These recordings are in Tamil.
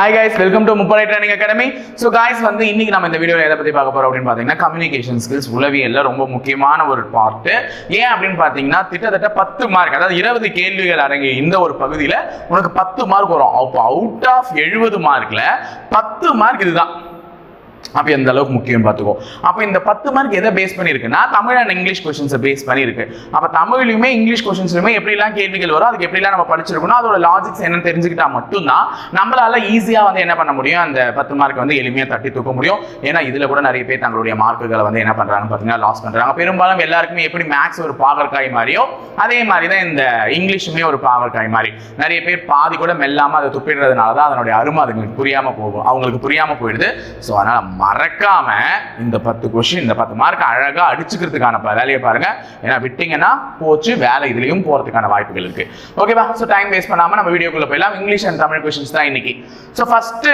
ஹாய் கைஸ் வெல்கம் டு முப்படை ட்ரைனிங் அகாடமி ஸோ காய்ஸ் வந்து இன்னைக்கு நம்ம இந்த வீடியோவில் எதை பற்றி பார்க்க போகிறோம் அப்படின்னு பார்த்தீங்கன்னா கம்யூனிகேஷன் ஸ்கில்ஸ் உளவியல் ரொம்ப முக்கியமான ஒரு பார்ட்டு ஏன் அப்படின்னு பார்த்தீங்கன்னா கிட்டத்தட்ட பத்து மார்க் அதாவது இருபது கேள்விகள் அடங்கிய இந்த ஒரு பகுதியில் உனக்கு பத்து மார்க் வரும். அப்போ அவுட் ஆஃப் எழுபது மார்க்கில் பத்து மார்க் இதுதான். அப்போ எந்த அளவுக்கு முக்கியம் பார்த்துக்கோ. அப்போ இந்த பத்து மார்க் எதை பேஸ் பண்ணியிருக்குன்னா தமிழ் அண்ட் இங்கிலீஷ் கொஸ்டின்ஸை பேஸ் பண்ணியிருக்கு. அப்போ தமிழ்லையுமே இங்கிலீஷ் கொஸ்டின்ஸ்லையுமே எப்படிலாம் கேள்விகள் வரும் அதுக்கு எப்படிலாம் நம்ம படிச்சிருக்கணும் அதோட லாஜிக்ஸ் என்னன்னு தெரிஞ்சுக்கிட்டா மட்டும்தான் நம்மளால ஈஸியாக வந்து என்ன பண்ண முடியும்? அந்த பத்து மார்க் வந்து எளிமையாக தட்டி தூக்க முடியும். ஏன்னா இதில் கூட நிறைய பேர் தங்களுடைய மார்க்குகளை வந்து என்ன பண்ணுறாங்கன்னு பார்த்தீங்கன்னா லாஸ் பண்ணுறாங்க பெரும்பாலும் எல்லாருக்குமே எப்படி மேக்ஸ் ஒரு பாகற்காய் மாதிரியோ அதே மாதிரி தான் இந்த இங்கிலீஷுமே ஒரு பாகற்காய் மாதிரி. நிறைய பேர் பாதி கூட மெல்லாமல் அதை துப்பிடுறதுனால தான் அதனுடைய அருமை அதுங்களுக்கு புரியாமல் போகும். அவங்களுக்கு புரியாமல் போயிடுது. ஸோ அதனால் மறக்காம இந்த பத்து கொஷின் இந்த பத்து மார்க் அழகாக அடிச்சுக்கிறதுக்கான ப- வேலையை பாருங்க. ஏன்னா விட்டீங்கன்னா போச்சு வேலை இதுலயும் போறதுக்கான வாய்ப்புகள் இருக்கு. ஓகேவா ஸோ டைம் வேஸ்ட் பண்ணாம நம்ம வீடியோக்குள்ள போயிடலாம். இங்கிலீஷ் அண்ட் தமிழ் கொஷின்ஸ் தான் இன்னைக்கு. ஸோ ஃபர்ஸ்ட்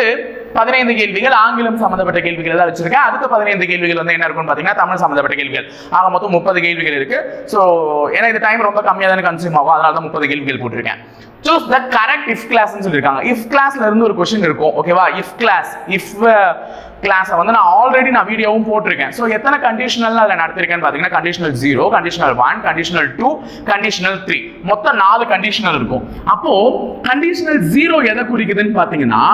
பதினைந்து கேள்விகள் ஆங்கிலம் சம்பந்தப்பட்ட கேள்விகள் தான் வச்சிருக்கேன். அடுத்த பதினைந்து கேள்விகள் வந்து என்ன இருக்கும்னு பார்த்தீங்கன்னா தமிழ் சம்பந்தப்பட்ட கேள்விகள். ஆக மொத்தம் முப்பது கேள்விகள் இருக்கு. ஸோ ஏன்னா இந்த டைம் ரொம்ப கம்மியாக தானே கன்சியூம் ஆகும். அதனால தான் முப்பது கேள்விகள் போட்டிருக்கேன். சூஸ் த கரெக்ட் இஃப் கிளாஸ்னு சொல்லியிருக்காங்க. இஃப் கிளாஸ்ல இருந்து ஒரு கொஸ்டின் இருக்கும். ஓகேவா இஃப் கிளாஸ் இஃப் கிளாஸை வந்து நான் ஆல்ரெடி நான் வீடியோவும் போட்டிருக்கேன். ஸோ எத்தனை கண்டிஷனல் அதில் நடத்திருக்கேன்னு பார்த்தீங்கன்னா conditional zero conditional one conditional two conditional three மொத்தம் நாலு கண்டிஷனல் இருக்கும். அப்போ கண்டிஷனல் ஜீரோ எதை குறிக்குதுன்னு பார்த்தீங்கன்னா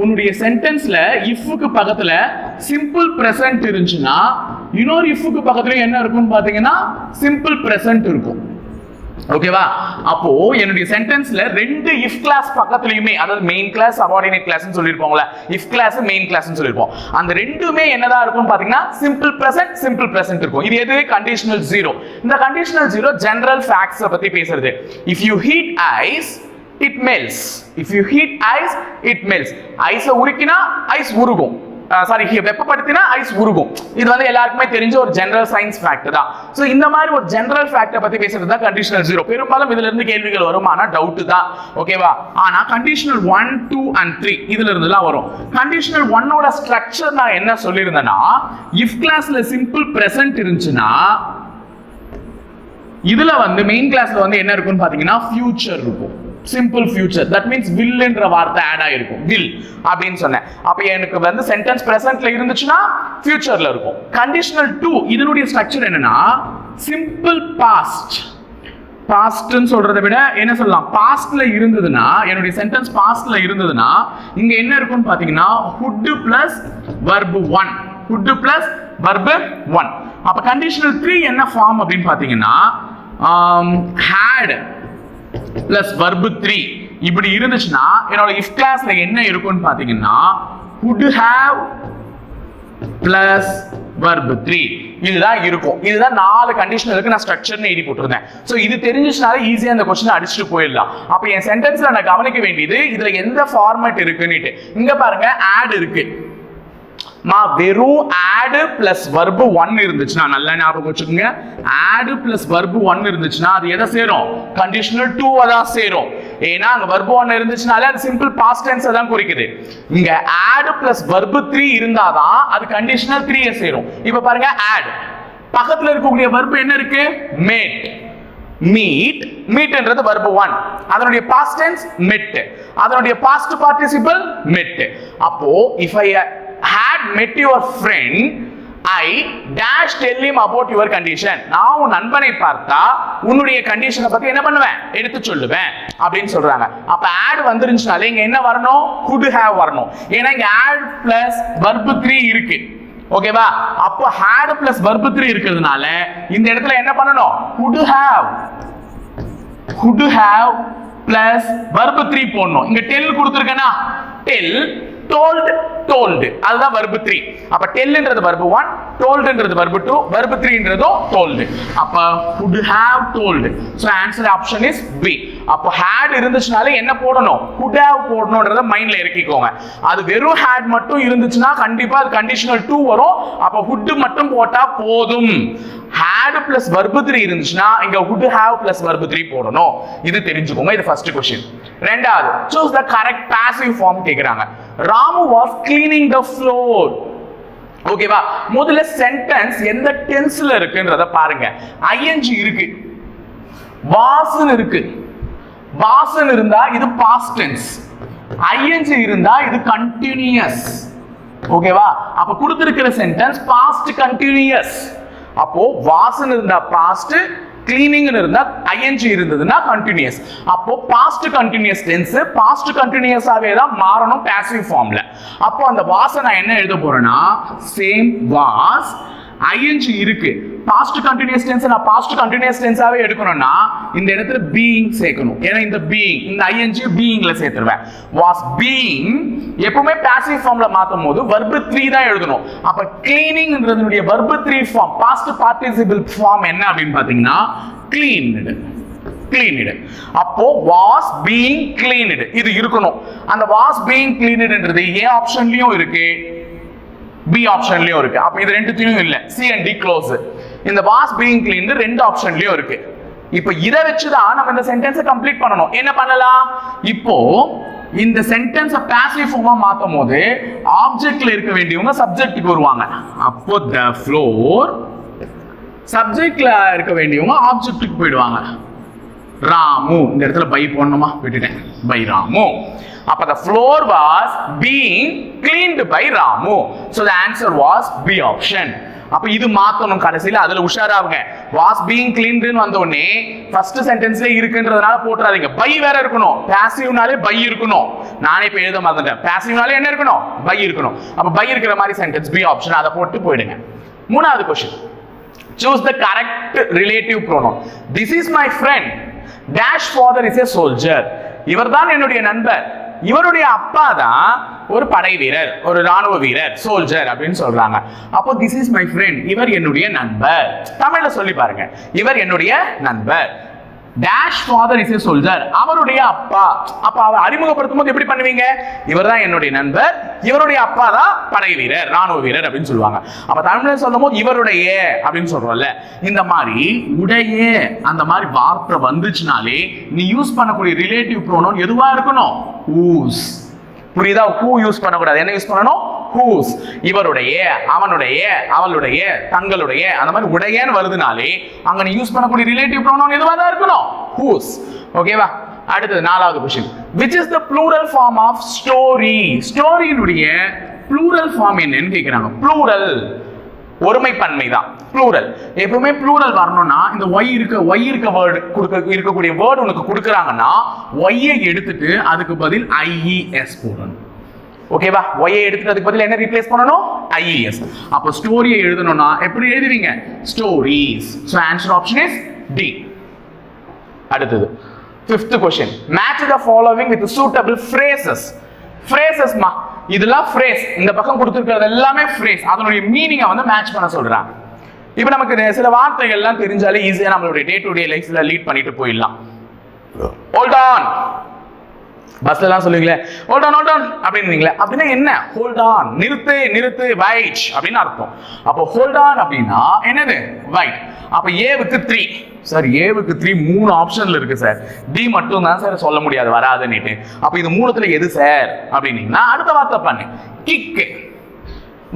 உன்னுடைய சென்டென்ஸ்ல இஃப்க்கு பக்கத்துல சிம்பிள் ப்ரெசன்ட் இருந்துச்சுன்னா இன்னொரு இஃப்க்கு பக்கத்துல என்ன இருக்கும்னு பார்த்தீங்கன்னா சிம்பிள் ப்ரெசன்ட் இருக்கும். ஓகேவா அப்போ என்னுடைய சென்டென்ஸ்ல ரெண்டு இஃப் கிளாஸ் பக்கத்துலயுமே அதாவது மெயின் கிளாஸ் சபார்டினேட் கிளாஸ்னு சொல்லிருப்போம்ல இஃப் கிளாஸ் மெயின் கிளாஸ்னு சொல்லிருப்போம் அந்த ரெண்டுமே என்னதான் இருக்கும் பாத்தீங்கன்னா சிம்பிள் பிரசன்ட் சிம்பிள் பிரசன்ட் இருக்கும். இது எது? கண்டிஷனல் ஜீரோ இந்த கண்டிஷனல் ஜீரோ ஜெனரல் ஃபேக்ட்ஸ் பத்தி பேசுறது. If you heat ice it melts if you heat ice it melts ஐஸை உருக்கினா ஐஸ் உருகும். சாரி வெப்பப்படுத்தினா ஐஸ் உருகும். இது வந்து எல்லாருக்குமே தெரிஞ்ச ஒரு ஜெனரல் சயின்ஸ் ஃபேக்ட் தான். ஸோ இந்த மாதிரி ஒரு ஜெனரல் ஃபேக்டை பத்தி பேசுறது தான் கண்டிஷனல் ஜீரோ பெரும்பாலும் இதுல இருந்து கேள்விகள் வரும் ஆனா டவுட் தான். ஓகேவா ஆனா conditional one two and three இதுல இருந்துலாம் வரும். கண்டிஷனல் ஒன்னோட ஸ்ட்ரக்சர் நான் என்ன சொல்லியிருந்தேன்னா இஃப் கிளாஸ்ல சிம்பிள் ப்ரெசன்ட் இருந்துச்சுன்னா இதுல வந்து மெயின் கிளாஸ்ல வந்து என்ன இருக்கும்னு பாத்தீங்கன்னா ஃபியூச்சர் இருக்கும். சிம்பிள் ஃபியூச்சர் தட் மீன்ஸ் வில்ன்ற வார்த்தை ஆட் ஆயிருக்கும். வில் அப்படின்னு சொன்னேன். அப்போ எனக்கு வந்து சென்டென்ஸ் ப்ரெசென்ட்ல இருந்துச்சுன்னா ஃபியூச்சர்ல இருக்கும். கண்டிஷனல் டூ இதனுடைய ஸ்ட்ரக்சர் என்னன்னா சிம்பிள் பாஸ்ட் பாஸ்ட்னு சொல்றதை விட என்ன சொல்லலாம்? பாஸ்ட்ல இருந்ததுன்னா என்னுடைய சென்டென்ஸ் பாஸ்ட்ல இருந்ததுன்னா இங்க என்ன இருக்கும்னு பாத்தீங்கன்னா would plus verb one would plus verb one அப்ப கண்டிஷனல் த்ரீ என்ன ஃபார்ம் அப்படின்னு பாத்தீங்கன்னா had um, plus verb three இப்படி இருந்துச்சுன்னா என்னோட இஃப் கிளாஸ்ல என்ன இருக்கும்னு பாத்தீங்கன்னா would have plus verb three இதுதான் இருக்கும். இதுதான் நாலு கண்டிஷனலுக்கு நான் ஸ்ட்ரக்சர்னு எழுதி போட்டிருந்தேன். ஸோ இது தெரிஞ்சிச்சுனால ஈஸியாக அந்த கொஸ்டின் அடிச்சுட்டு போயிடலாம். அப்போ என் சென்டென்ஸ்ல நான் கவனிக்க வேண்டியது இதுல எந்த ஃபார்மேட் இருக்குன்னுட்டு. இங்க பாருங்க ஆட் இருக்கு. மா வெறும் ஆடு பிளஸ் வர்பு ஒன் இருந்துச்சுன்னா நல்லா ஞாபகம் வச்சுக்கோங்க. ஆடு பிளஸ் வர்பு ஒன் இருந்துச்சுன்னா அது எதை சேரும்? கண்டிஷனல் டூ தான் சேரும். ஏன்னா அங்க வர்பு ஒன் இருந்துச்சுனாலே அது சிம்பிள் பாஸ்ட் டென்ஸ் தான் குறிக்குது. இங்க ஆடு பிளஸ் வர்பு த்ரீ இருந்தாதான் அது கண்டிஷனல் த்ரீயை சேரும். இப்ப பாருங்க ஆட் பக்கத்துல இருக்கக்கூடிய வர்பு என்ன இருக்கு? மேட் மீட் மீட்ன்றது வர்பு ஒன் அதனுடைய பாஸ்ட் டென்ஸ் மெட் அதனுடைய பாஸ்ட் பார்ட்டிசிபிள் மெட் அப்போ if I had met your friend I dash tell him about your condition நான் உன் நண்பனை பார்த்தா உன்னுடைய கண்டிஷனை பத்தி என்ன பண்ணுவேன்? எடுத்து சொல்லுவேன். அப்படின்னு சொல்றாங்க. அப்ப ஆட் வந்துருந்துச்சுனாலே இங்க என்ன வரணும்? குட் ஹேவ் வரணும். ஏன்னா இங்க ஆட் பிளஸ் வர்பு த்ரீ இருக்கு. ஓகேவா அப்போ ஹேட் பிளஸ் வர்பு த்ரீ இருக்கிறதுனால இந்த இடத்துல என்ன பண்ணணும்? Would have would have plus verb three போடணும். இங்க டெல் கொடுத்துருக்கேன்னா டெல் டோல்டு டோல்டு அதுதான் வர்பு த்ரீ அப்ப tellன்றது verb 1 toldன்றது verb 2 verb 3ன்றதும் டோல்டு அப்ப would have told so answer option is B அப்போ ஹேட் இருந்துச்சுனாலே என்ன போடணும்? குட் ஹாவ் போடணுன்றத மைண்ட்ல இறக்கிக்கோங்க. அது வெறும் ஹேட் மட்டும் இருந்துச்சுன்னா கண்டிப்பா அது கண்டிஷனல் டூ வரும். அப்ப ஹுட்டு மட்டும் போட்டா போதும். ஹேடு பிளஸ் வர்பு த்ரீ இருந்துச்சுன்னா இங்க would have plus verb three போடணும். இது தெரிஞ்சுக்கோங்க. இது ஃபர்ஸ்ட் கொஸ்டின் ரெண்டாவது choose the correct passive form கேக்குறாங்க. Ramu was cleaning the floor ஓகேவா முதல்ல சென்டென்ஸ் எந்த டென்ஸ்ல இருக்குன்றத பாருங்க. ஐஎன்ஜி இருக்கு. வாசன் இருக்கு. வாசன் இருந்தா இது பாஸ்ட் டென்ஸ் ஐஎன்ஜி இருந்தா இது கண்டினியூஸ் ஓகேவா அப்ப கொடுத்திருக்கிற சென்டென்ஸ் பாஸ்ட் கண்டினியூஸ் அப்போ வாசன் இருந்தா பாஸ்ட் கிளீனிங் இருந்தா ஐஎன்ஜி இருந்ததுன்னா கண்டினியூஸ் அப்போ பாஸ்ட் கண்டினியூஸ் டென்ஸ் பாஸ்ட் கண்டினியூஸாவே தான் மாறணும் பாசிவ் ஃபார்ம்ல அப்போ அந்த வாசை நான் என்ன எழுத போறேன்னா சேம் வாஸ் ஐஎன்ஜி இருக்கு. பாஸ்ட் கண்டினியூஸ் டென்ஸ் நான் பாஸ்ட் கண்டினியூஸ் டென்ஸாவே எடுக்கணும்னா இந்த இடத்துல பீயிங் சேர்க்கணும். ஏன்னா இந்த பீயிங் இந்த ஐஎன்ஜி பீயிங்ல சேர்த்துருவேன். வாஸ் பீயிங் எப்பவுமே பாசிவ் ஃபார்ம்ல மாத்தும் போது வர்பு த்ரீ தான் எழுதணும். அப்ப கிளீனிங்ன்றதுடைய verb three form past participle form என்ன அப்படின்னு பாத்தீங்கன்னா கிளீன்டு கிளீனிடு அப்போ வாஸ் பீயிங் கிளீனிடு இது இருக்கணும். அந்த வாஸ் பீயிங் கிளீனிடுன்றது ஏ ஆப்ஷன்லயும் இருக்கு. பி ஆப்ஷன்லயும் இருக்கு. அப்ப இது ரெண்டுத்தையும் இல்ல. சி அண்ட் டி க்ளோஸ் இந்த வாஸ் பீயிங் கிளீன் ரெண்டு ஆப்ஷன்லயும் இருக்கு. இப்போ இதை வச்சுதான் நம்ம இந்த சென்டென்ஸை கம்ப்ளீட் பண்ணணும். என்ன பண்ணலாம்? இப்போ இந்த சென்டென்ஸை பாசிவ் ஃபார்மா மாத்தும் போது ஆப்ஜெக்ட்ல இருக்க வேண்டியவங்க சப்ஜெக்ட்டுக்கு வருவாங்க. அப்போ த ஃப்ளோர் சப்ஜெக்ட்ல இருக்க வேண்டியவங்க ஆப்ஜெக்ட்டுக்கு போயிடுவாங்க. ராமு. இந்த இடத்துல பை போடணுமா? விட்டுட்டேன். பை ராமு. அப்ப the floor was being cleaned by Ramu so the answer was b option. அப்ப இது மாத்தணும் கடைசியில அதுல உஷாராவுங்க. வாஸ் பீங் கிளீன்டுன்னு வந்த உடனே ஃபர்ஸ்ட் சென்டென்ஸ்ல இருக்குன்றதுனால போட்டுறாதீங்க. பை வேற இருக்கணும். பாசிவ்னாலே பை இருக்கணும். நானே இப்ப எழுத மறந்துட்டேன். பேசிவ்னாலே என்ன இருக்கணும்? பை இருக்கணும். அப்ப பை இருக்கிற மாதிரி சென்டென்ஸ் பி ஆப்ஷன் அதை போட்டு போயிடுங்க. மூணாவது question choose the correct relative relative this is my friend dash father is a soldier இவர் இவர்தான் என்னுடைய நண்பர். இவருடைய அப்பா தான் ஒரு படை வீரர் ஒரு ராணுவ வீரர் சோல்ஜர் அப்படின்னு சொல்றாங்க. அப்போ திஸ் இஸ் மை ஃப்ரெண்ட் இவர் என்னுடைய நண்பர். தமிழ்ல சொல்லி பாருங்க. இவர் என்னுடைய நண்பர். Dash father is a soldier அவருடைய அப்பா. அப்ப அவர் அறிமுகப்படுத்தும் போது எப்படி பண்ணுவீங்க? இவர் தான் என்னுடைய நண்பர். இவருடைய அப்பா தான் படை வீரர் ராணுவ வீரர் அப்படின்னு சொல்லுவாங்க. அப்ப தமிழ்ல சொல்லும் போது இவருடைய அப்படின்னு சொல்றோம்ல. இந்த மாதிரி உடைய அந்த மாதிரி வார்த்தை வந்துச்சுனாலே நீ யூஸ் பண்ணக்கூடிய ரிலேட்டிவ் ப்ரோனோன் எதுவா இருக்கணும்? ஊஸ் புரியுதா? ஹூ யூஸ் பண்ணக்கூடாது. என்ன யூஸ் பண்ணணும்? ஹூஸ் இவருடைய அவனுடைய அவளுடைய தங்களுடைய அந்த மாதிரி உடையன்னு வருதுனாலே அங்க நீ யூஸ் பண்ணக்கூடிய ரிலேட்டிவ் ப்ரோனவுன் எதுவாக தான் இருக்கணும் ஹூஸ் ஓகேவா அடுத்தது நாலாவது question which is the plural form of story ஸ்டோரியினுடைய plural form என்னன்னு கேட்குறாங்க ப்ளூரல் ஒருமைப்பன்மை தான் ப்ளூரல் எப்பவுமே ப்ளூரல் வரணும்னா இந்த ஒய் இருக்க ஒய் இருக்க வேர்டு கொடுக்க இருக்கக்கூடிய வேர்டு உனக்கு கொடுக்குறாங்கன்னா ஒய்யை எடுத்துட்டு அதுக்கு பதில் ஐஇஎஸ் போடணும். ஓகேவா ஒய்யை எடுத்துட்டு அதுக்கு பதில் என்ன ரீப்ளேஸ் பண்ணணும்? ஐஏஎஸ் அப்போ ஸ்டோரியை எழுதணும்னா எப்படி எழுதுவீங்க? Stories so answer option is D அடுத்தது. Fifth question match the following with suitable phrases ஃப்ரேசஸ்மா இதெல்லாம் ஃப்ரேஸ் இந்த பக்கம் கொடுத்துருக்கிறது எல்லாமே ஃப்ரேஸ் அதனுடைய மீனிங்கை வந்து மேட்ச் பண்ண சொல்கிறாங்க இப்போ நமக்கு சில வார்த்தைகள்லாம் தெரிஞ்சாலே ஈஸியாக நம்மளுடைய டே டு டே லைஃப்ல லீட் பண்ணிட்டு போயிடலாம். ஹோல்ட் ஆன் பஸ்ல எல்லாம் சொல்லுவீங்களே ஹோல்ட் ஆன் ஹோல்ட் ஆன் அப்படின்னீங்களே அப்படின்னா என்ன? ஹோல்ட் ஆன் நிறுத்து நிறுத்து வைட் அப்படின்னு அர்த்தம். அப்போ ஹோல்ட் ஆன் அப்படின்னா என்னது? வைட் அப்ப ஏவுக்கு த்ரீ சார் ஏவுக்கு த்ரீ மூணு ஆப்ஷன்ல இருக்கு சார் டி மட்டும் தான் சார் சொல்ல முடியாது வராதுன்னுட்டு. அப்ப இது மூணுத்துல எது சார் அப்படின்னீங்கன்னா அடுத்த வார்த்தை பண்ணு. கிக்கு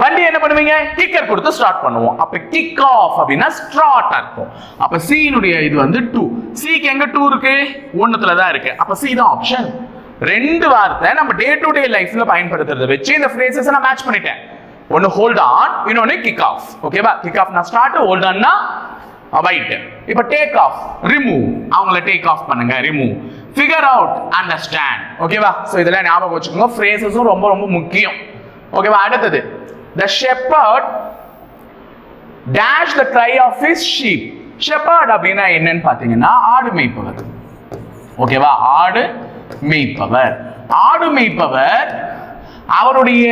வண்டி என்ன பண்ணுவீங்க? கிக்கர் கொடுத்து ஸ்டார்ட் பண்ணுவோம். அப்ப கிக் ஆஃப் அப்படின்னா ஸ்டார்ட் இருக்கும் அப்ப சீனுடைய இது வந்து டூ சிக்கு எங்க டூ இருக்கு? ஒண்ணுத்துல தான் இருக்கு. அப்ப சி தான் ஆப்ஷன் ரெண்டு வார்த்தை நம்ம டே டு டே லைஃப்ல பயன்படுத்துறத வச்சு இந்த ஃப்ரேசஸ் நான் மேட்ச் பண்ணிட்டேன். ஒன்னு ஹோல்ட் ஆன் இன்னொன்னு கிக் ஆஃப் ஓகேவா கிக் ஆஃப் நான் ஸ்டார்ட் ஹோல்ட் ஆன்னா அவாய்ட் இப்ப டேக் ஆஃப் ரிமூவ் அவங்கள டேக் ஆஃப் பண்ணுங்க ரிமூவ் ஃபிகர் அவுட் அண்டர்ஸ்டாண்ட் ஓகேவா சோ இதெல்லாம் ஞாபகம் வச்சுக்கோங்க. ஃப்ரேசஸும் ரொம்ப ரொம்ப முக்கியம். ஓகேவா அடுத்தது the shepherd dash the cry of his sheep shepherd அப்படின்னா என்னன்னு பாத்தீங்கன்னா ஆடு மேய்ப்பவர் ஓகேவா ஆடு மேய்ப்பவர் ஆடு மேய்ப்பவர் அவருடைய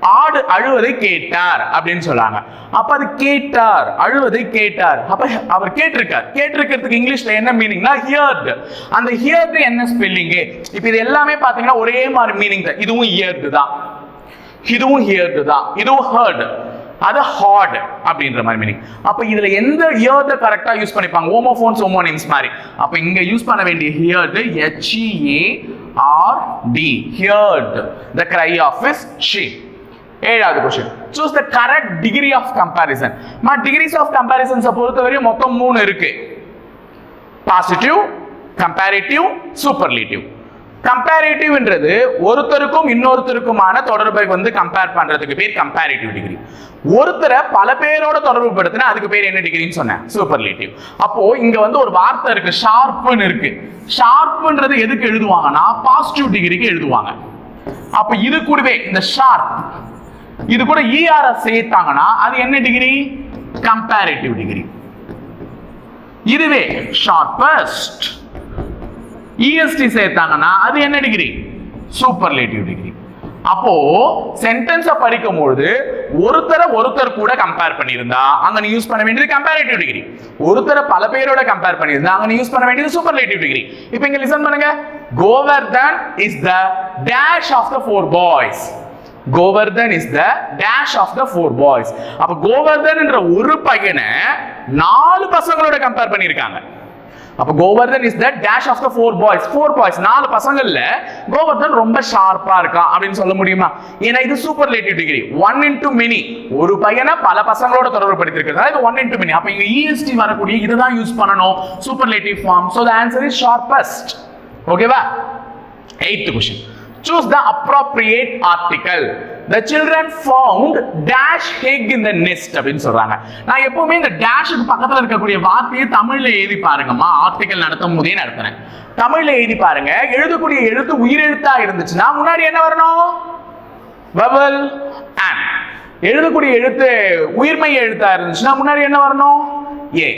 ஆடு அழுவதை கேட்டார் அப்படின்னு சொல்றாங்க அப்ப அது கேட்டார் அழுவதை கேட்டார். அப்ப அவர் கேட்டிருக்கார். கேட்டிருக்கிறதுக்கு இங்கிலீஷ்ல என்ன மீனிங்னா ஹியர்டு அந்த ஹியர்டு என்ன ஸ்பெல்லிங்கு இப்ப இது எல்லாமே பாத்தீங்கன்னா ஒரே மாதிரி மீனிங் தான். இதுவும் ஹியர்டு தான். இதுவும் ஹியர்டு தான். இதுவும் ஹர்டு அது ஹார்ட் அப்படின்ற மாதிரி மீனிங் அப்போ இதில் எந்த ஹியர்ட கரெக்டாக யூஸ் பண்ணிப்பாங்க? ஓமோஃபோன்ஸ் ஓமோனிம்ஸ் மாதிரி. அப்போ இங்கே யூஸ் பண்ண வேண்டிய here H E A R D heard the cry of his sheep ஏழாவது question choose the correct degree of comparison மா டிகிரிஸ் ஆஃப் கம்பேரிசன்ஸை பொறுத்தவரையும் மொத்தம் மூணு இருக்கு. பாசிட்டிவ் கம்பேரிட்டிவ் சூப்பர்லேட்டிவ் கம்பேரிட்டிவ்ன்றது ஒருத்தருக்கும் இன்னொருத்தருக்குமான தொடர்பை வந்து கம்பேர் பண்றதுக்கு பேர் கம்பேரிட்டிவ் டிகிரி ஒருத்தரை பல பேரோட தொடர்பு படுத்தினா அதுக்கு பேர் என்ன டிகிரின்னு சொன்னேன்? சூப்பர்லேட்டிவ் அப்போ இங்க வந்து ஒரு வார்த்தை இருக்கு ஷார்ப்புன்னு இருக்கு. ஷார்ப்புன்றது எதுக்கு எழுதுவாங்கன்னா பாசிட்டிவ் டிகிரிக்கு எழுதுவாங்க. அப்ப இது கூடவே இந்த ஷார்ப் இது கூட இஆர்எஸ் சேர்த்தாங்கன்னா அது என்ன டிகிரி கம்பேரிட்டிவ் டிகிரி இதுவே ஷார்பஸ்ட் இஎஸ்டி சேர்த்தாங்கன்னா அது என்ன டிகிரி சூப்பர்லேட்டிவ் டிகிரி அப்போ சென்டென்ஸ படிக்கும் பொழுது ஒருத்தரை ஒருத்தர் கூட கம்பேர் பண்ணியிருந்தா அங்க நீ யூஸ் பண்ண வேண்டியது கம்பேரிட்டிவ் டிகிரி ஒருத்தரை பல பேரோட கம்பேர் பண்ணியிருந்தா அங்க நீ யூஸ் பண்ண வேண்டியது சூப்பர்லேட்டிவ் டிகிரி இப்போ இங்க லிசன் பண்ணுங்க. Govardhan is the dash of the four boys Govardhan is the dash of the four boys அப்ப கோவர்தன் என்ற ஒரு பையனை நாலு பசங்களோட கம்பேர் பண்ணியிருக்காங்க. அப்ப Govardhan is the dash of the four boys four boys நாலு பசங்கள்ல கோவர்தன் ரொம்ப ஷார்ப்பா இருக்கான் அப்படின்னு சொல்ல முடியுமா? ஏன்னா இது superlative degree one into many ஒரு பையனை பல பசங்களோட தொடர்பு படுத்திருக்கிறதா இது ஒன் இன்டு மெனி அப்ப இங்க இஎஸ்டி வரக்கூடிய இதுதான் யூஸ் பண்ணணும். Superlative form so the answer is sharpest ஓகேவா eighth question choose the appropriate article the children found dash egg இந்த நெஸ்ட் அப்படின்னு சொல்றாங்க. நான் எப்பவுமே இந்த டேஷுக்கு பக்கத்துல இருக்கக்கூடிய வார்த்தையை தமிழ்ல எழுதி பாருங்கம்மா. ஆர்டிகல் நடத்தும் போதே நடத்துறேன். தமிழ்ல எழுதி பாருங்க. எழுதக்கூடிய எழுத்து உயிரெழுத்தா இருந்துச்சுன்னா முன்னாடி என்ன வரணும்? வவல் ஆன் எழுதக்கூடிய எழுத்து உயிர்மை எழுத்தா இருந்துச்சுன்னா முன்னாடி என்ன வரணும்? ஏ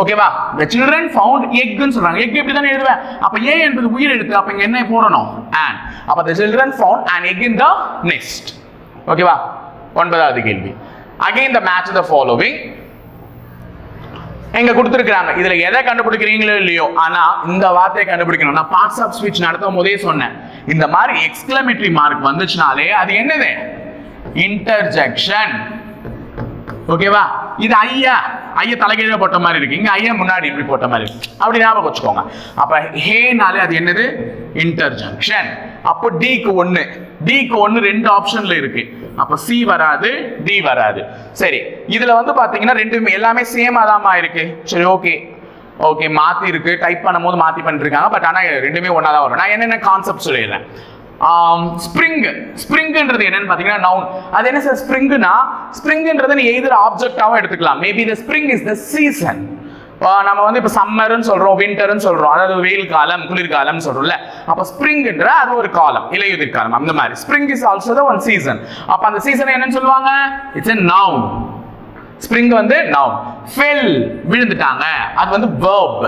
ஓகேவா த சில்ட்ரன் ஃபவுண்ட் எக்னு சொல்றாங்க. எக் எப்படி தானே எழுதுவேன்? அப்ப ஏ என்பது உயிர் எழுத்து அப்ப இங்க என்ன போடணும்? அண்ட் அப்ப the children found and egg in the next ஓகேவா ஒன்பதாவது கேள்வி. Again the match the following எங்க கொடுத்துருக்காங்க இதுல எதை கண்டுபிடிக்கிறீங்களோ இல்லையோ ஆனா இந்த வார்த்தையை கண்டுபிடிக்கணும். நான் பார்ட்ஸ் ஆஃப் ஸ்பீச் நடத்தும் போதே சொன்னேன். இந்த மாதிரி எக்ஸ்கிளமேட்டரி மார்க் வந்துச்சுனாலே அது என்னது? இன்டர்ஜெக்ஷன் ஓகேவா இது ஐயா. ஐயா தலைகீழ போட்ட மாதிரி இருக்கு. இங்க ஐயா முன்னாடி இப்படி போட்ட மாதிரி இருக்கு. அப்படி ஞாபகம் வச்சுக்கோங்க. அப்ப ஹேனாலே அது என்னது? இன்டர்ஜங்ஷன் அப்போ டிக்கு ஒன்று டிக்கு ஒன்று ரெண்டு ஆப்ஷன்ல இருக்கு. அப்ப சி வராது டி வராது. சரி இதுல வந்து பாத்தீங்கன்னா ரெண்டுமே எல்லாமே சேமா தாமா இருக்கு. சரி ஓகே ஓகே மாத்தி இருக்கு. டைப் பண்ணும்போது மாத்தி பண்ணிருக்காங்க. பட் ஆனா ரெண்டுமே ஒன்னா தான் வரும். நான் என்னென்ன கான்செப்ட் சொல்லிடுறேன்? ஸ்ப்ரிங் ஸ்ப்ரிங்ன்றது என்னன்னு பாத்தீங்கன்னா நவுன் அது என்ன சார் ஸ்ப்ரிங்னா ஸ்ப்ரிங்ன்றது நீ எய்தர் ஆப்ஜெக்டாவும் எடுத்துக்கலாம். Maybe the spring is the season நம்ம வந்து இப்போ சம்மர்னு சொல்கிறோம் வின்டர்னு சொல்கிறோம் அதாவது வெயில் காலம் குளிர்காலம்னு சொல்றோம்ல. அப்போ ஸ்ப்ரிங்ன்ற அது ஒரு காலம் இலையுதிர் காலம் அந்த மாதிரி. Spring is also the one season அப்போ அந்த சீசன் என்னன்னு சொல்லுவாங்க? இட்ஸ் எ நவுன் ஸ்ப்ரிங் வந்து நவுன் ஃபெல் விழுந்துட்டாங்க. அது வந்து வேர்ப்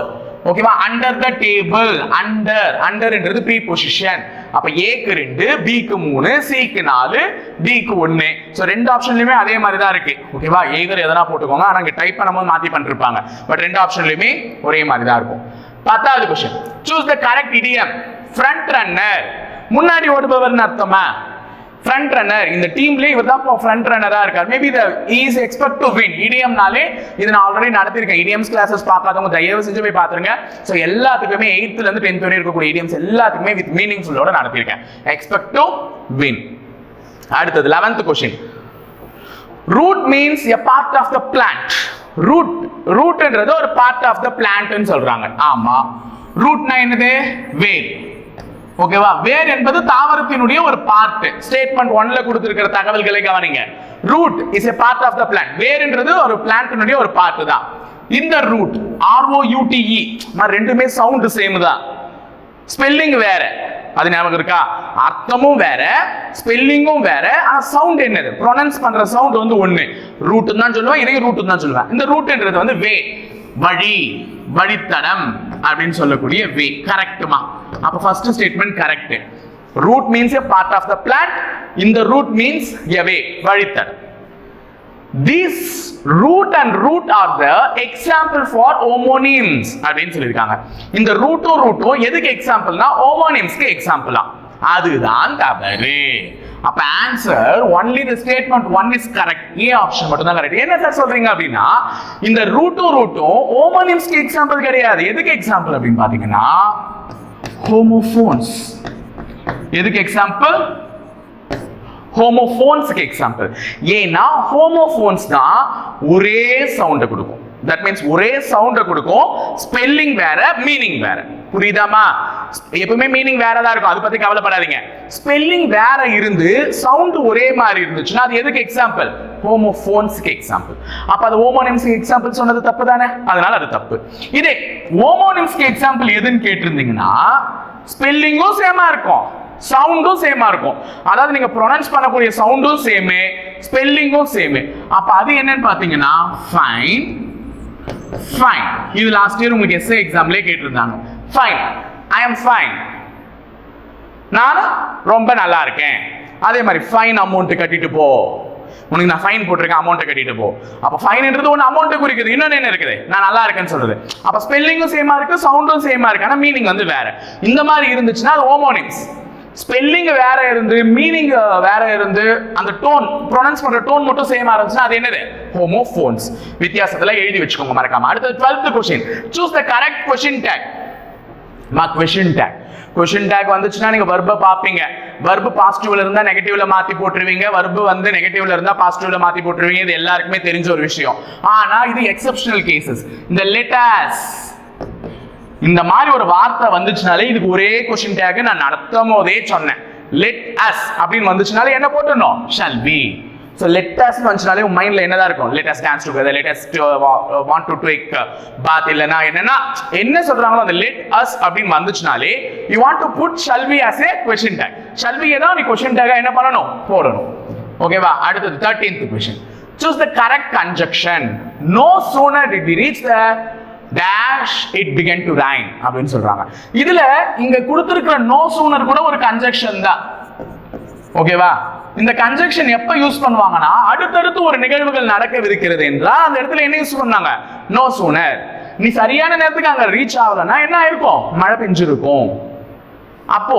ஓகேவா அண்டர் த டேபிள் அண்டர் அண்டர்ன்றது ப்ரீ பொசிஷன் அப்ப ஏக்கு ரெண்டு பிக்கு மூணு சிக்கு நாலு டிக்கு ஒன்னு ஸோ ரெண்டு ஆப்ஷன்லயுமே அதே மாதிரி தான் இருக்கு ஓகேவா ஏகர் எதனா போட்டுக்கோங்க. ஆனா இங்க டைப் பண்ணும்போது மாத்தி பண்ணிருப்பாங்க. பட் ரெண்டு ஆப்ஷன்லயுமே ஒரே மாதிரி தான் இருக்கும். பத்தாவது question choose the correct idiom front runner முன்னாடி ஓடுபவர்னு அர்த்தமா? ஃப்ரண்ட் ரன்னர் இந்த டீம்ல இவர் தான் ஃப்ரண்ட் ரன்னரா இருக்கார். Maybe the is expect to win இடியம்னாலே இது நான் ஆல்ரெடி நடத்திருக்கேன். இடிஎம்ஸ் கிளாஸஸ் பார்க்காதவங்க தயவு செஞ்சு போய் பாத்துருங்க ஸோ எல்லாத்துக்குமே எயித்துல இருந்து டென்த் வரை இருக்கக்கூடிய இடியம்ஸ் எல்லாத்துக்குமே வித் மீனிங் ஃபுல்லோட நடத்திருக்கேன். எக்ஸ்பெக்ட் டு வின் அடுத்தது eleventh question root means a part of the plant root ரூட்ன்றது ஒரு பார்ட் ஆஃப் த பிளான்ட்னு சொல்றாங்க. ஆமா. ரூட்னா என்னது? வேர் ஓகேவா வேர் என்பது தாவரத்தினுடைய ஒரு பார்ட் ஸ்டேட்மெண்ட் ஒன்ல கொடுத்திருக்கிற தகவல்களை கவனிங்க. Root is a part of the plant வேர்ன்றது ஒரு பிளான்ட்னுடைய ஒரு பார்ட் தான். இந்த ரூட் ஆர்ஓ யூடிஇ ரெண்டுமே சவுண்ட் சேம் தான். ஸ்பெல்லிங் வேற. அது ஞாபகம் இருக்கா? அர்த்தமும் வேற ஸ்பெல்லிங்கும் வேற. ஆனா சவுண்ட் என்னது? ப்ரொனன்ஸ் பண்ற சவுண்ட் வந்து ஒண்ணு. ரூட் தான் சொல்லுவேன் இதையும் ரூட் தான் சொல்லுவேன். இந்த ரூட்ன்றது வந்து வே வழி வழித்தடம். அப்படின்னு சொல்லக்கூடிய வே கரெக்டுமா அப்போ first statement correct root means a part of the plant இந்த ரூட் மீன்ஸ் எ வே வழித்தடம். This root and route are the example for homonyms அப்படின்னு சொல்லியிருக்காங்க. இந்த ரூட்டும் ரூட்டும் எதுக்கு எக்ஸாம்பிள்னா ஓமோனியம்ஸ்க்கு எக்ஸாம்பிளா அதுதான் தவறு. அப்ப answer only the statement one is correct A option மட்டும் தான் கரெக்ட் என்ன சார் சொல்றீங்க அப்படின்னா இந்த ரூட்டும் ரூட்டும் ஹோமோனிம்ஸ்க்கு எக்ஸாம்பிள் கிடையாது. எதுக்கு எக்ஸாம்பிள் அப்படின்னு பாத்தீங்கன்னா ஹோமோஃபோன்ஸ் எதுக்கு எக்ஸாம்பிள் ஹோமோஃபோன்ஸ்க்கு எக்ஸாம்பிள் ஏன்னா ஹோமோஃபோன்ஸ் தான் ஒரே சவுண்டை கொடுக்கும். தட் மீன்ஸ் ஒரே சவுண்டை கொடுக்கும். ஸ்பெல்லிங் வேற மீனிங் வேற. புரியுதாமா எப்பவுமே மீனிங் வேற தான் இருக்கும். அதை பத்தி கவலைப்படாதீங்க. ஸ்பெல்லிங் வேற இருந்து சவுண்ட் ஒரே மாதிரி இருந்துச்சுன்னா அது எதுக்கு எக்ஸாம்பிள் ஹோமோஃபோன்ஸ்க்கு எக்ஸாம்பிள் அப்ப அது ஹோமோனிம்ஸ்க்கு எக்ஸாம்பிள் சொன்னது தப்பு தானே அதனால அது தப்பு. இதே ஹோமோனிம்ஸ்க்கு எக்ஸாம்பிள் எதுன்னு கேட்டிருந்தீங்கன்னா ஸ்பெல்லிங்கும் சேமா இருக்கும். சவுண்டும் சேமா இருக்கும். அதாவது நீங்க ப்ரொனன்ஸ் பண்ணக்கூடிய சவுண்டும் சேமு ஸ்பெல்லிங்கும் சேமு அப்ப அது என்னன்னு பாத்தீங்கன்னா ஃபைன் ஃபைன் இது லாஸ்ட் இயர் உங்களுக்கு எஸ்ஏ எக்ஸாம்லேயே கேட்டிருந்தாங்க. ஃபைன் ஐ எம் ஃபைன் நானும் ரொம்ப நல்லா இருக்கேன். அதே மாதிரி ஃபைன் அமௌண்ட் கட்டிட்டு போ. உனக்கு நான் ஃபைன் போட்டிருக்கேன் அமௌண்ட்டை கட்டிட்டு போ. அப்ப ஃபைன்ன்றது ஒன்று அமௌண்ட் குறிக்குது. இன்னொன்று என்ன இருக்குது? நான் நல்லா இருக்கேன்னு சொல்றது. அப்ப ஸ்பெல்லிங்கும் சேமா இருக்கு சவுண்டும் சேமா இருக்கு. ஆனா மீனிங் வந்து வேற. இந்த மாதிரி இருந்துச்சுன்னா அது ஹோமோனிம்ஸ் ஸ்பெல்லிங் வேற இருந்து மீனிங் வேற இருந்து அந்த டோன் ப்ரொனன்ஸ் பண்ற டோன் மட்டும் சேமா இருந்துச்சுன்னா அது என்னது? ஹோமோஃபோன்ஸ் வித்தியாசத்துல எழுதி வச்சுக்கோங்க மறக்காம. அடுத்தது twelfth question choose the correct question tag மா கொஷின் டேக் கொஷின் டேக் வந்துச்சுன்னா நீங்க வர்ப பாப்பீங்க. வர்பு பாசிட்டிவ்ல இருந்தா நெகட்டிவ்ல மாத்தி போட்டுருவீங்க. வர்பு வந்து நெகட்டிவ்ல இருந்தா பாசிட்டிவ்ல மாத்தி போட்டுருவீங்க. இது எல்லாருக்குமே தெரிஞ்ச ஒரு விஷயம். ஆனா இது எக்ஸப்ஷனல் கேசஸ் இந்த லெட்டர்ஸ் இந்த மாதிரி ஒரு வார்த்தை வந்துச்சுனாலே இதுக்கு ஒரே கொஷின் டேக் நான் நடத்தும் போதே சொன்னேன். லெட் அஸ் அப்படின்னு வந்துச்சுனாலே என்ன போட்டுடணும்? ஷல் பி ஸோ லெட்டஸ் வந்துச்சுனாலே உன் மைண்டில் என்னதான் இருக்கும்? Let's dance together let's want to take bath இல்லைன்னா என்னன்னா என்ன சொல்றாங்களோ அந்த லெட் அஸ் அப்படின்னு வந்துச்சுனாலே you want to put shall we as a question tag ஷல்வியை தான் நீ கொஷின் டேக்காக என்ன பண்ணணும்? போடணும். ஓகேவா அடுத்தது thirteenth question choose the correct conjunction no sooner did we reach the dash it began to rain அப்படின்னு சொல்றாங்க. இதுல இங்க கொடுத்துருக்கிற நோ சூனர் கூட ஒரு கன்ஜக்ஷன் தான். ஓகேவா இந்த கன்ஜெக்ஷன் எப்ப யூஸ் பண்ணுவாங்கன்னா அடுத்தடுத்து ஒரு நிகழ்வுகள் நடக்கவிருக்கிறது என்றால் அந்த இடத்துல என்ன யூஸ் பண்ணாங்க? நோ சூனர் நீ சரியான நேரத்துக்கு அங்க ரீச் ஆகலன்னா என்ன ஆயிருக்கும்? மழை பெஞ்சிருக்கும். அப்போ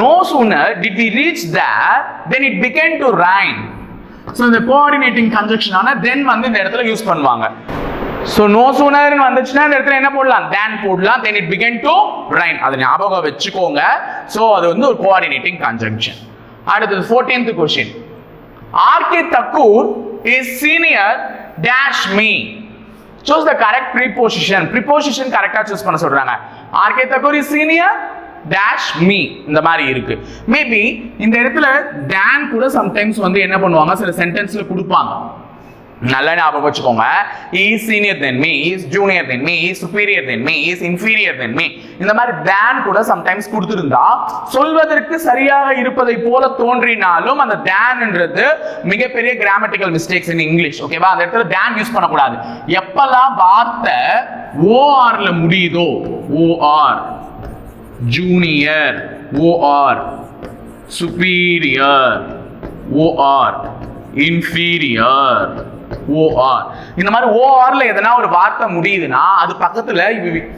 no sooner did we reach there then it began to rain so இந்த கோஆர்டினேட்டிங் கன்ஜெக்ஷனான தென் வந்து இந்த இடத்துல யூஸ் பண்ணுவாங்க. ஸோ நோ சூனர்னு வந்துச்சுன்னா இந்த இடத்துல என்ன போடலாம்? தேன் போடலாம். Then it began to rain அதை ஞாபகம் வச்சுக்கோங்க. ஸோ அது வந்து ஒரு கோஆர்டினேட்டிங் கன்ஜங்ஷன் அடுத்தது fourteenth question R K Thakur is senior dash me choose the correct preposition preposition கரெக்டாக சூஸ் பண்ண சொல்றாங்க. R K Thakur is senior dash me இந்த மாதிரி இருக்கு. மேபி இந்த இடத்துல டேன் கூட சம்டைம்ஸ் வந்து என்ன பண்ணுவாங்க? சில சென்டென்ஸ்ல கொடுப்பாங்க. நல்லா ஞாபகம் வச்சுக்கோங்க. Is senior than me is junior than me is superior than me is inferior than me இந்த மாதிரி தேன் கூட சம்டைம்ஸ் கொடுத்துருந்தா சொல்வதற்கு சரியாக இருப்பதை போல தோன்றினாலும் அந்த தேன்ன்றது மிகப்பெரிய கிராமட்டிக்கல் மிஸ்டேக்ஸ் இன் இங்கிலீஷ் ஓகேவா அந்த இடத்துல தேன் யூஸ் பண்ணக்கூடாது. எப்பெல்லாம் வார்த்தை ஓஆர்ல முடியுதோ O R junior O R superior O R inferior O R இந்த மாதிரி ஓஆர்ல எதனா ஒரு வார்த்தை முடியுதுன்னா அது பக்கத்துல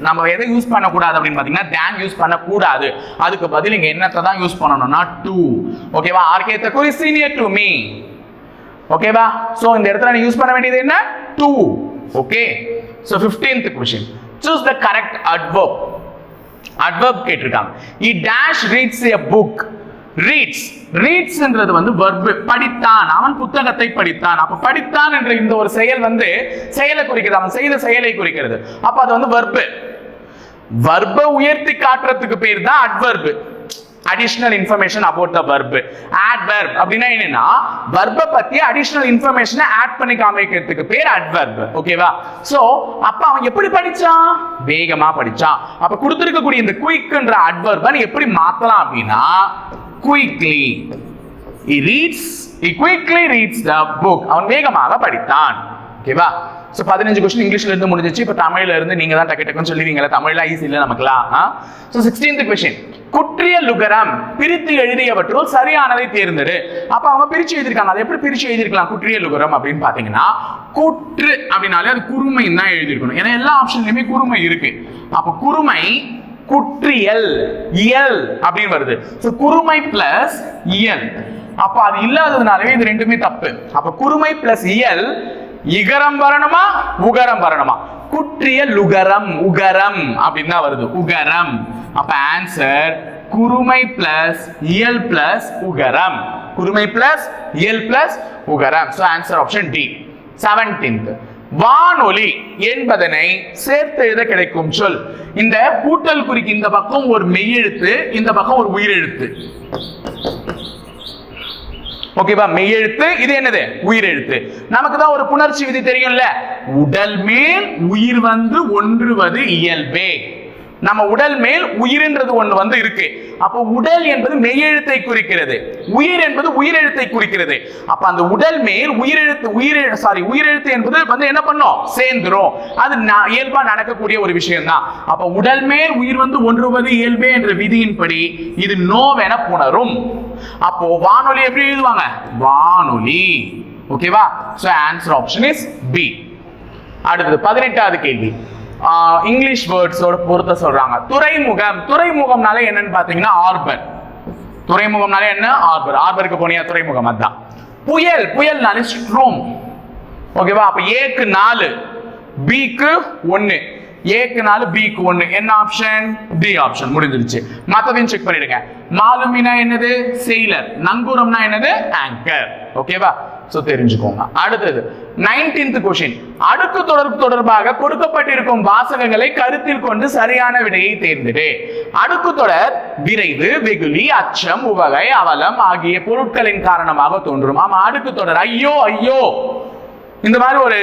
நம்ம எதை யூஸ் பண்ணக்கூடாது அப்படின்னு பாத்தீங்கன்னா டேன் யூஸ் பண்ணக்கூடாது. அதுக்கு பதில் இங்க என்னத்தை தான் யூஸ் பண்ணணும்னா டூ ஓகேவா RK Thakur senior to me ஓகேவா சோ இந்த இடத்துல நீ யூஸ் பண்ண வேண்டியது என்ன? To okay so 15th question choose the correct adverb adverb கேட்டிருக்காங்க. He dash reads a book reads ரீட்ஸ்ன்றது வந்து வர்பு படித்தான். அவன் புத்தகத்தை படித்தான். அப்ப படித்தான் என்ற இந்த ஒரு செயல் வந்து செயலை குறிக்கிறது அவன் செய்த செயலை குறிக்கிறது. அப்ப அது வந்து வர்பு வர்ப உயர்த்தி காட்டுறதுக்கு பேர் தான் adverb additional information about the verb adverb அப்படின்னா என்னன்னா verb பத்தி அடிஷனல் இன்ஃபர்மேஷனை ஆட் பண்ணி காமிக்கிறதுக்கு பேர் அட்வர்ப் ஓகேவா சோ அப்ப அவன் எப்படி படிச்சான்? வேகமா படிச்சான். அப்ப கொடுத்திருக்கக்கூடிய இந்த குயிக்ன்ற அட்வர்பை நீ எப்படி மாத்தலாம் அப்படின்னா quickly he reads he quickly reads the book அவன் வேகமாக படித்தான். ஓகேவா ஸோ பதினஞ்சு கொஸ்டின் இங்கிலீஷ்ல இருந்து முடிஞ்சிச்சு. இப்போ தமிழ்ல இருந்து நீங்க தான் டக்கு டக்குன்னு சொல்லுவீங்களா தமிழ்லாம் ஈஸி இல்லை நமக்குலாம். ஸோ சிக்ஸ்டீன்த் கொஸ்டின் குற்றிய லுகரம் பிரித்து எழுதியவற்றுள் சரியானதை தேர்ந்தெடு. அப்ப அவங்க பிரிச்சு எழுதியிருக்காங்க. அதை எப்படி பிரிச்சு எழுதிருக்கலாம் குற்றிய லுகரம் அப்படின்னு பாத்தீங்கன்னா குற்று அப்படின்னாலே அது குறுமைன்னு தான் எழுதியிருக்கணும். ஏன்னா எல்லா ஆப்ஷன்லயுமே குறுமை இருக்கு. அப்ப குறுமை குற்றியல் இயல் அப்படின்னு வருது. குறுமை பிளஸ் இயல். அப்ப அது இல்லாததுனாலவே இது ரெண்டுமே தப்பு. அப்ப குறுமை பிளஸ் இயல் இகரம் வரணுமா உகரம் வரணுமா? குற்றியல் உகரம் உகரம் அப்படின்னு தான் வருது. உகரம். அப்ப ஆன்சர் குறுமை பிளஸ் இயல் பிளஸ் உகரம். குறுமை பிளஸ் இயல் பிளஸ் உகரம். So answer option D seventeenth வானொலி என்பதனை சேர்த்து எழுத கிடைக்கும் சொல். இந்த கூட்டல் குறிக்கு இந்த பக்கம் ஒரு மெய்யெழுத்து இந்த பக்கம் ஒரு உயிரெழுத்து. ஓகேவா மெய்யெழுத்து இது என்னது? உயிரெழுத்து. நமக்கு தான் ஒரு புணர்ச்சி விதி தெரியும்ல. உடல் மேல் உயிர் வந்து ஒன்றுவது இயல்பே. நம்ம உடல் மேல் உயிர்ன்றது ஒன்று வந்து இருக்கு. அப்போ உடல் என்பது மெய்யெழுத்தை குறிக்கிறது. உயிர் என்பது உயிரெழுத்தை குறிக்கிறது. அப்ப அந்த உடல் மேல் உயிரெழுத்து உயிர் சாரி உயிரெழுத்து என்பது வந்து என்ன பண்ணும்? சேர்ந்துரும். அது இயல்பா நடக்கக்கூடிய ஒரு விஷயம் தான் அப்ப உடல் மேல் உயிர் வந்து ஒன்றுவது இயல்பே என்ற விதியின்படி இது நோவென புணரும். அப்போ வானொலி எப்படி எழுதுவாங்க? வானொலி. ஓகேவா so answer option is B அடுத்தது பதினெட்டாவது கேள்வி. இங்கிலீஷ் வேர்ட்ஸோட பொறுத்த சொல்றாங்க. துறைமுகம். துறைமுகம்னாலே என்னன்னு பாத்தீங்கன்னா ஆர்பர் துறைமுகம்னாலே என்ன? ஆர்பர் ஆர்பருக்கு போனியா? துறைமுகம் அதுதான் புயல். புயல்னாலே ஸ்ட்ரோம் ஓகேவா அப்ப ஏக்கு நாலு பிக்கு ஒன்னு. ஏக்கு நாலு பிக்கு ஒன்று என்ன ஆப்ஷன் டி ஆப்ஷன் முடிஞ்சிருச்சு. மற்றதையும் செக் பண்ணிடுங்க. மாலுமினா என்னது? செய்லர் நங்கூரம்னா என்னது? ஆங்கர் ஓகேவா ஸோ தெரிஞ்சுக்கோங்க. அடுத்தது நைன்டீன்த் கொஷின் அடுக்கு தொடர்பு தொடர்பாக கொடுக்கப்பட்டிருக்கும் வாசகங்களை கருத்தில் கொண்டு சரியான விடையை தேர்ந்தெடு. அடுக்கு தொடர் விரைவு வெகுளி அச்சம் உவகை அவலம் ஆகிய பொருட்களின் காரணமாக தோன்றும். ஆமா அடுக்கு தொடர். ஐயோ ஐயோ. இந்த மாதிரி ஒரு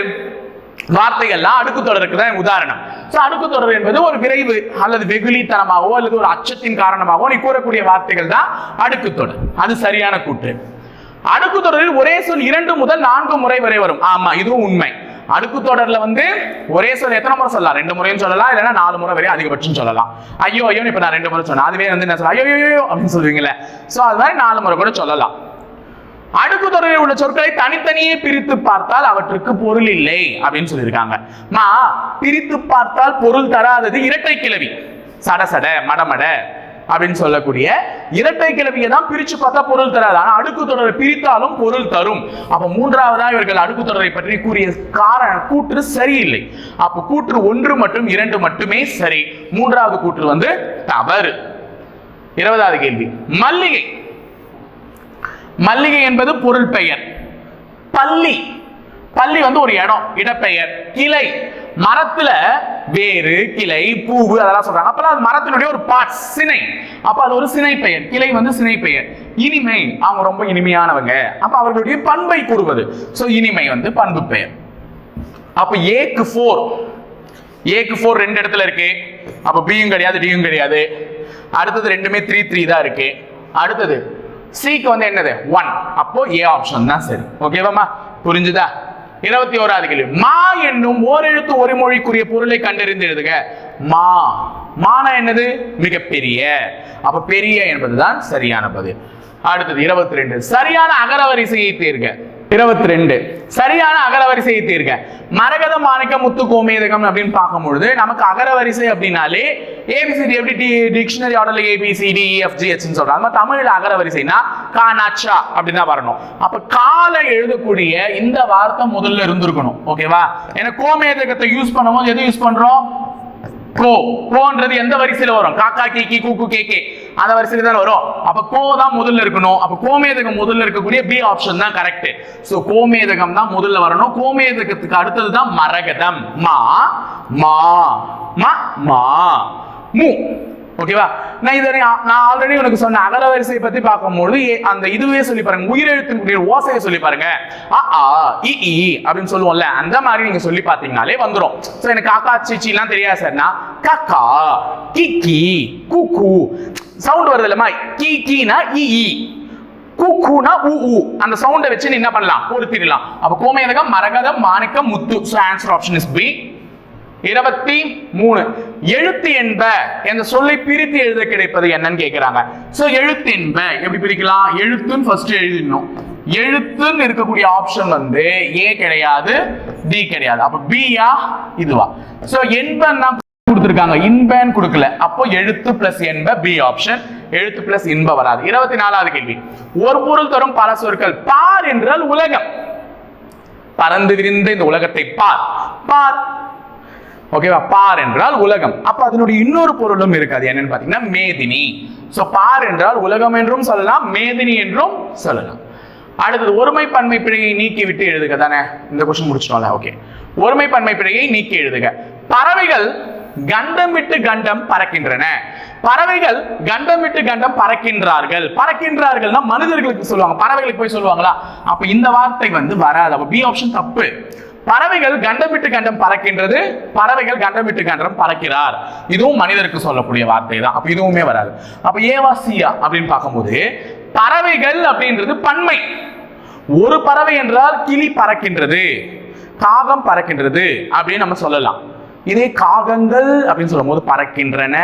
வார்த்தைகள்லாம் அடுக்கு தொடருக்கு தான் உதாரணம். ஸோ அடுக்கு தொடர் என்பது ஒரு விரைவு அல்லது வெகுளித்தனமாகவோ அல்லது ஒரு அச்சத்தின் காரணமாகவோ நீ கூறக்கூடிய வார்த்தைகள் தான் அடுக்கு தொடர். அது சரியான கூற்று. அடுக்கு தொடரில் ஒரே சொல் இரண்டு முதல் நான்கு முறை வரை வரும். ஆமா இதுவும் உண்மை. அடுக்கு தொடர்ல வந்து ஒரே சொல் எத்தனை முறை சொல்லலாம்? ரெண்டு முறையும் சொல்லலாம் இல்லைன்னா நாலு முறை வரை அதிகபட்சம் சொல்லலாம். ஐயோ ஐயோ இப்ப நான் ரெண்டு முறை சொன்னேன். அதுவே வந்து என்ன சொல்ல ஐயோ, ஐயோ அப்படின்னு சொல்லுவீங்களே சோ அது மாதிரி நாலு முறை கூட சொல்லலாம். அடுக்கு தொடரில் உள்ள சொற்களை தனித்தனியே பிரித்து பார்த்தால் அவற்றுக்கு பொருள் இல்லை அப்படின்னு சொல்லியிருக்காங்க. மா பிரித்து பார்த்தால் பொருள் தராதது இரட்டை கிளவி சட சட மடமட அப்படின்னு சொல்லக்கூடிய இரட்டை கிளவியை தான் பிரிச்சு பார்த்தா பொருள் தராது. ஆனா அடுக்கு தொடரை பிரித்தாலும் பொருள் தரும். அப்ப மூன்றாவதா இவர்கள் அடுக்கு தொடரை பற்றி கூறிய காரண கூற்று சரியில்லை. அப்ப கூற்று ஒன்று மற்றும் இரண்டு மட்டுமே சரி. மூன்றாவது கூற்று வந்து தவறு. இருபதாவது கேள்வி. மல்லிகை மல்லிகை என்பது பொருள் பெயர். பள்ளி பள்ளி வந்து ஒரு இடம் இடப்பெயர். கிளை. மரத்துல வேறு கிளை பூவு அதெல்லாம் சொல்றாங்க. அப்ப அது மரத்தினுடைய ஒரு பார்ட் சினை. அப்ப அது ஒரு சினை பெயர் கிளை வந்து சினை பெயர் இனிமை அவங்க ரொம்ப இனிமையானவங்க. அப்ப அவர்களுடைய பண்பை கூறுவது. சோ இனிமை வந்து பண்பு பெயர். அப்ப ஏக்கு ஃபோர் ஏக்கு ஃபோர் ரெண்டு இடத்துல இருக்கு. அப்ப பியும் கிடையாது டியும் கிடையாது. அடுத்தது ரெண்டுமே த்ரீ த்ரீ தான் இருக்கு. அடுத்தது சிக்கு வந்து என்னது? ஒன் அப்போ ஏ ஆப்ஷன் தான் சரி. ஓகேவாமா புரிஞ்சுதா? இருபத்தி ஓராது கேள்வி. மா என்னும் ஓரெழுத்து ஒரு மொழிக்குரிய பொருளை கண்டறிந்து எழுதுக. மா. மானா என்னது? மிகப்பெரிய. அப்ப பெரிய என்பதுதான் சரியான பதில். அடுத்தது இருபத்தி ரெண்டு. சரியான அகரவரிசையை தேர்க. இருபத்தி ரெண்டு சரியான அகரவரிசையை தீர்க்க மரகத மாணிக்க முத்து கோமேதகம் அப்படின்னு பார்க்கும்பொழுது நமக்கு அகரவரிசை அப்படின்னாலே ஏபிசிடி எப்படி? டி டிக்ஷனரி ஆர்டர்ல ஏபிசிடி எஃப்ஜிஹெச்னு சொல்றாங்க. நம்ம தமிழ்ல அகரவரிசைனா கானாச்சா அப்படின்னு தான் வரணும். அப்ப காலை எழுதக்கூடிய இந்த வார்த்தை முதல்ல இருந்திருக்கணும். ஓகேவா ஏன்னா கோமேதகத்தை யூஸ் பண்ணும்போது எது யூஸ் பண்றோம்? கோ கோன்றது எந்த வரிசையில வரும்? காக்கா கேக்கி கூக்கு கேக்கே அந்த வரிசையில தான் வரும்? அப்ப கோ தான் முதல்ல இருக்கணும். அப்ப கோமேதகம் முதல்ல இருக்கக்கூடிய பி ஆப்ஷன் தான் கரெக்ட் சோ கோமேதகம் தான் முதல்ல வரணும். கோமேதகத்துக்கு அடுத்தது தான் மரகதம். மா மா மா மா மு. ஓகேவா? நான் இதை நான் ஆல்ரெடி உனக்கு சொன்ன அகர வரிசை பத்தி பார்க்கும்போது அந்த இதுவே சொல்லி பாருங்க. உயிரெழுத்தினுடைய ஓசையை சொல்லி பாருங்க. அ ஆ இ அப்படின்னு சொல்லுவோம்ல அந்த மாதிரி நீங்க சொல்லி பார்த்தீங்கனாலே வந்துடும் சோ எனக்கு காக்கா சீச்சிலாம் எல்லாம் தெரியாது சார்னா கக்கா கிக்கி குக்கு சவுண்ட் வருது இல்லம்மா கிக்கினா கீனா இ ஈ உ உ. அந்த சவுண்டை வச்சு நீ என்ன பண்ணலாம்? பொருத்திடலாம். அப்ப கோமேதகம் மரகதம் மாணிக்கம் முத்து. So answer option is B இருபத்தி மூணு. எழுத்து என்ப என்ற சொல்லை பிரித்து எழுத கிடைப்பது என்னன்னு கேட்கிறாங்க சோ எழுத்து என்ப. எப்படி பிரிக்கலாம்? எழுத்துன்னு ஃபர்ஸ்ட் எழுதிடணும். எழுத்துன்னு இருக்கக்கூடிய ஆப்ஷன் வந்து ஏ கிடையாது டி கிடையாது. அப்ப பியா இதுவா. சோ என்பன்னா கொடுத்துருக்காங்க. இன்பன்னு கொடுக்கல. அப்போ எழுத்து பிளஸ் என்ப பி ஆப்ஷன் எழுத்து பிளஸ் இன்ப வராது. இருபத்தி நாலாவது கேள்வி. ஒரு பொருள் தரும் பல சொற்கள். பார் என்றால் உலகம். பறந்து விரிந்த இந்த உலகத்தை பார். பார் ஓகேவா பார் என்றால் உலகம். அப்ப அதனுடைய இன்னொரு பொருளும் இருக்காது என்னன்னு பாத்தீங்கன்னா மேதினி. சோ பார் என்றால் உலகம் என்றும் சொல்லலாம் மேதினி என்றும் சொல்லலாம். அடுத்தது ஒருமை பன்மை பிழையை நீக்கி விட்டு எழுதுக தானே? இந்த கொஸ்டின் முடிச்சிட்டோம்ல ஓகே ஒருமை பன்மை பிழையை நீக்கி எழுதுக. பறவைகள் கண்டம் விட்டு கண்டம் பறக்கின்றன. பறவைகள் கண்டம் விட்டு கண்டம் பறக்கின்றார்கள். பறக்கின்றார்கள்னா மனிதர்களுக்கு சொல்லுவாங்க. பறவைகளுக்கு போய் சொல்லுவாங்களா? அப்ப இந்த வார்த்தை வந்து வராது. அப்ப பி ஆப்ஷன் தப்பு. பறவைகள் கண்டமிட்டு கண்டம் பறக்கின்றது. பறவைகள் கண்டமிட்டு கண்டம் பறக்கிறார். இதுவும் மனிதருக்கு சொல்லக்கூடிய வார்த்தை தான் அப்ப இதுவுமே வராது. அப்ப ஏவாசியா அப்படின்னு பார்க்கும்போது பறவைகள் அப்படின்றது பன்மை. ஒரு பறவை என்றால் கிளி பறக்கின்றது. காகம் பறக்கின்றது அப்படின்னு நம்ம சொல்லலாம். இதே காகங்கள் அப்படின்னு சொல்லும் போது பறக்கின்றன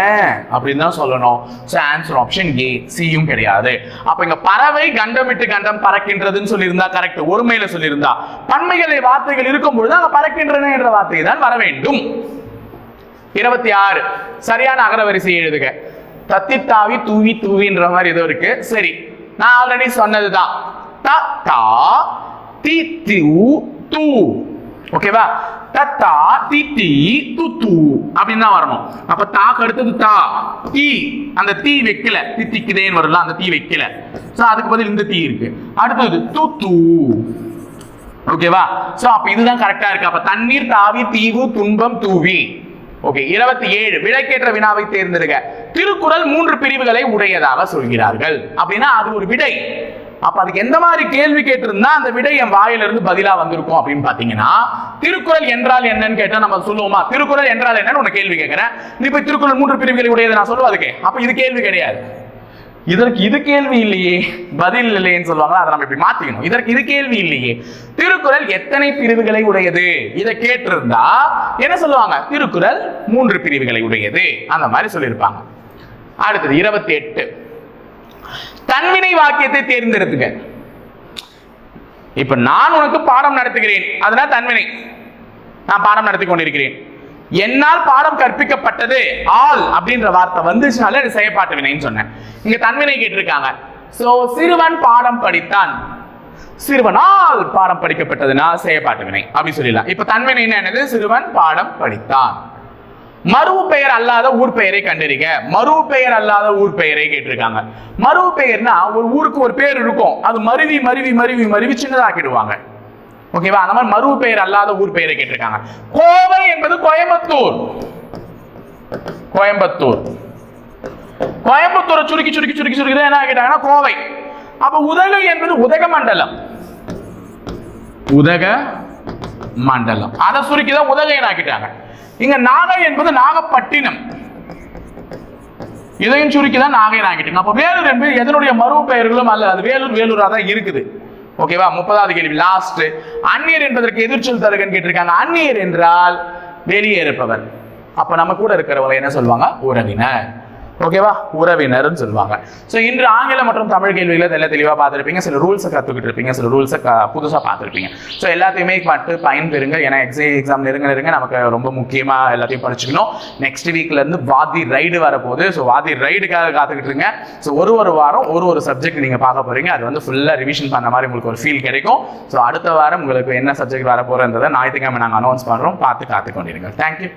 அப்படின்னு தான் சொல்லணும். ஸோ ஆன்சர் ஆப்ஷன் ஏ சியும் கிடையாது. அப்ப இங்க பறவை கண்டம் விட்டு கண்டம் பறக்கின்றதுன்னு சொல்லியிருந்தா கரெக்ட் ஒருமையில சொல்லியிருந்தா. பன்மைகளை வார்த்தைகள் இருக்கும் பொழுது அங்க பறக்கின்றன என்ற வார்த்தை தான் வர வேண்டும். இருபத்தி ஆறு. சரியான அகரவரிசை எழுதுக. தத்தித்தாவி தூவி தூவின்ற மாதிரி ஏதோ இருக்கு. சரி நான் ஆல்ரெடி சொன்னதுதான். த தா தி து தூ. ஓகேவா தத்தா தி தி அப்படின்னு தான் வரணும். அப்ப தாக்கு அடுத்தது தா. தீ. அந்த தீ வைக்கல. தித்திக்குதேன்னு வரல அந்த தீ வைக்கல. சோ அதுக்கு பதில் இந்த தீ இருக்கு. அடுத்தது து தூ. ஓகேவா சோ அப்ப இதுதான் கரெக்டா இருக்கு. அப்ப தண்ணீர் தாவி தீவு துன்பம் தூவி. ஓகே இருபத்தி ஏழு விடைக்கேற்ற வினாவை தேர்ந்தெடுக்க திருக்குறள் மூன்று பிரிவுகளை உடையதாக சொல்கிறார்கள். அப்படின்னா அது ஒரு விடை. அப்ப அதுக்கு எந்த மாதிரி கேள்வி கேட்டிருந்தா அந்த விடை என் வாயிலிருந்து பதிலா வந்திருக்கும் அப்படின்னு பாத்தீங்கன்னா திருக்குறள் என்றால் என்னன்னு கேட்டா நம்ம சொல்லுவோமா? திருக்குறள் என்றால் என்னன்னு உன கேள்வி கேட்கிறேன் நீ போய் திருக்குறள் மூன்று பிரிவுகளை உடையது நான் சொல்லுவேன் அதுக்கு. அப்ப இது கேள்வி கிடையாது. இதற்கு இது கேள்வி இல்லையே. பதில் இல்லையேன்னு சொல்லுவாங்களா? அதை நம்ம இப்படி மாத்திக்கணும். இதற்கு இது கேள்வி இல்லையே. திருக்குறள் எத்தனை பிரிவுகளை உடையது? இதை கேட்டிருந்தா என்ன சொல்லுவாங்க? திருக்குறள் மூன்று பிரிவுகளை உடையது. அந்த மாதிரி சொல்லியிருப்பாங்க. அடுத்தது இருபத்தி எட்டு. தன்வினை வாக்கியத்தை தேர்ந்தெடுத்துக்க. இப்ப நான் உனக்கு பாடம் நடத்துகிறேன். அதனால் தன்வினை. நான் பாடம் நடத்தி கொண்டிருக்கிறேன். என்னால் பாடம் கற்பிக்கப்பட்டது ஆல் அப்படின்ற வார்த்தை வந்துச்சுனால அது செயற்பாட்டு வினைன்னு சொன்னேன். இங்க தன்வினை கேட்டிருக்காங்க. சோ சிறுவன் பாடம் படித்தான். சிறுவனால் பாடம் படிக்கப்பட்டதுனா செயற்பாட்டு வினை. அப்படி சொல்லிடலாம். இப்ப தன்வினை என்னது? சிறுவன் பாடம் படித்தான். மருவு பெயர் அல்லாத ஊர் பெயரை கண்டறிக. மருவு பெயர் அல்லாத ஊர் பெயரை கேட்டிருக்காங்க. மருவு பெயர்னா ஒரு ஊருக்கு ஒரு பேர் இருக்கும். அது மருவி மருவி மருவி மருவி சின்னதாக்கிடுவாங்க. ஓகேவா அந்த மாதிரி மருவு பெயர் அல்லாத ஊர் பெயரை கேட்டிருக்காங்க. கோவை என்பது கோயம்புத்தூர். கோயம்புத்தூர். கோயம்புத்தூரை சுருக்கி சுருக்கி சுருக்கி சுருக்கி தான் என்ன கேட்டாங்கன்னா கோவை. அப்ப உதகை என்பது உதக மண்டலம். உதக மண்டலம். அதை சுருக்கி தான் உதகை ஆக்கிட்டாங்க. இங்க நாகை என்பது நாகப்பட்டினம். இதையும் சுருக்கி தான் நாகை ஆக்கிட்டாங்க அப்ப வேலூர் என்பது எதனுடைய மறு பெயர்களும் அல்ல அது வேலூர் வேலூரா தான் இருக்குது. ஓகேவா முப்பதாவது கேள்வி லாஸ்ட் அந்நியர் என்பதற்கு எதிர்ச்சொல் தருகன்னு கேட்டிருக்காங்க. அந்நியர் என்றால் வெளியே இருப்பவர் அப்ப நம்ம கூட இருக்கிறவங்க என்ன சொல்லுவாங்க? உறவினர். ஓகேவா? உறவினர்னு சொல்லுவாங்க. ஸோ இன்று ஆங்கிலம் மற்றும் தமிழ் கேள்விகளை எல்லாம் தெளிவாக பார்த்துருப்பீங்க. சில ரூல்ஸை கற்றுக்கிட்டு இருப்பீங்க. சில ரூல்ஸை புதுசாக பார்த்துருப்பீங்க. ஸோ எல்லாத்தையுமே பட்டு பயன் பெறுங்க ஏன்னா எக்ஸாம் எக்ஸாம் நெருங்க நெருங்க நமக்கு ரொம்ப முக்கியமாக எல்லாத்தையும் படிச்சுக்கணும். நெக்ஸ்ட் வீக்லேருந்து வாதி ரைடு வரப்போகுது. ஸோ வாதி ரைடுக்காக காத்துக்கிட்டு இருங்க. ஸோ ஒரு ஒரு வாரம் ஒரு ஒரு சப்ஜெக்ட் நீங்கள் பார்க்க போகிறீங்க அது வந்து ஃபுல்லாக ரிவிஷன் பண்ண மாதிரி உங்களுக்கு ஒரு ஃபீல் கிடைக்கும். ஸோ அடுத்த வாரம் உங்களுக்கு என்ன சப்ஜெக்ட் வர போகிறன்றதை ஞாயிற்றுக்கிழமை நாங்கள் அனௌன்ஸ் பண்ணுறோம் பார்த்து காத்துக்கொண்டிருங்க. தேங்க்யூ